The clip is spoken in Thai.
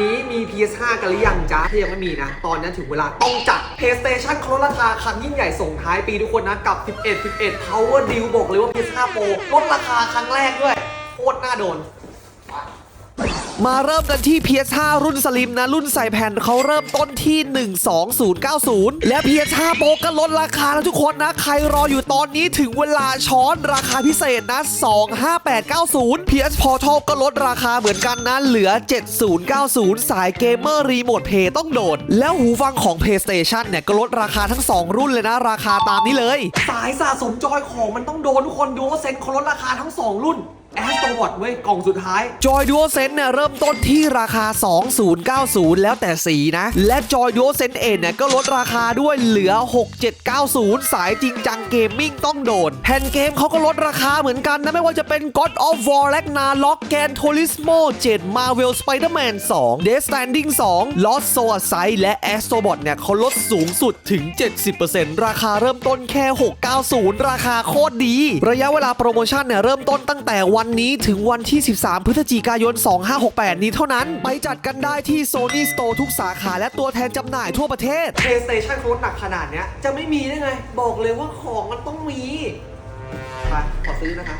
นี้มี PS5 กันหรือยังจ๊ะถ้ายังไม่มีนะ ตอนนี้ถึงเวลาต้องจัด PlayStation ครลดราคาครั้งยิ่งใหญ่ส่งท้ายปีทุกคนนะ กับ 11 11 Power Deal บอกเลยว่า PS5 Pro ลดราคาครั้งแรกด้วย โคตรน่าโดน มาเริ่มกันที่ PS5 รุ่นสลิมนะ รุ่นใส่แผ่นเขาเริ่มต้นที่ 12090 และ PS5 Pro ก็ลดราคาแล้วทุกคนนะ ใครรออยู่ตอนนี้ถึงเวลาช้อนราคาพิเศษนะ 25890 PS Portal ก็ลดราคาเหมือนกันนะ เหลือ 7090 สายเกมเมอร์รีโมทเพย์ต้องโดด แล้วหูฟังของ PlayStation เนี่ย ก็ลดราคาทั้ง 2 รุ่นเลยนะ ราคาตามนี้เลย สายสะสมจอยของมันต้องโดนทุกคนดูว่าเซ็นเขาลดราคาทั้ง 2 รุ่น แอสโตวอตเว้ยกล่องสุดท้าย จอยดู a l เซนเนี่ยเริ่มต้นที่ราคา 2090 แล้วแต่สีนะ และจอยดู a l เซนเอ็นเนี่ยก็ลดราคาด้วยเหลือ 6790 สายจริงจังเกมมิ่งต้องโดนแผ่นเกมเขาก็ลดราคาเหมือนกันนะ ไม่ว่าจะเป็น God of War Ragnarok Gran Turismo 7 Marvel Spider-Man 2 Death Stranding 2 Lost Soul s i d e และ Astrobot เนี่ยเขาลดสูงสุดถึง 70%ราคาเริ่มต้นแค่ 690 ราคาโคตรดี ระยะเวลาโปรโมชั่นเนี่ยเริ่มต้นตั้งแต่วันันนี้ถึงวันที่ 13 พฤศจิกายน 2568 นี้เท่านั้น ไปจัดกันได้ที่ Sony Store ทุกสาขาและตัวแทนจำหน่ายทั่วประเทศ PlayStation ลดหนักขนาดเนี้ย จะไม่มีได้ไง บอกเลยว่าของมันต้องมีไปขอซื้อนะคะ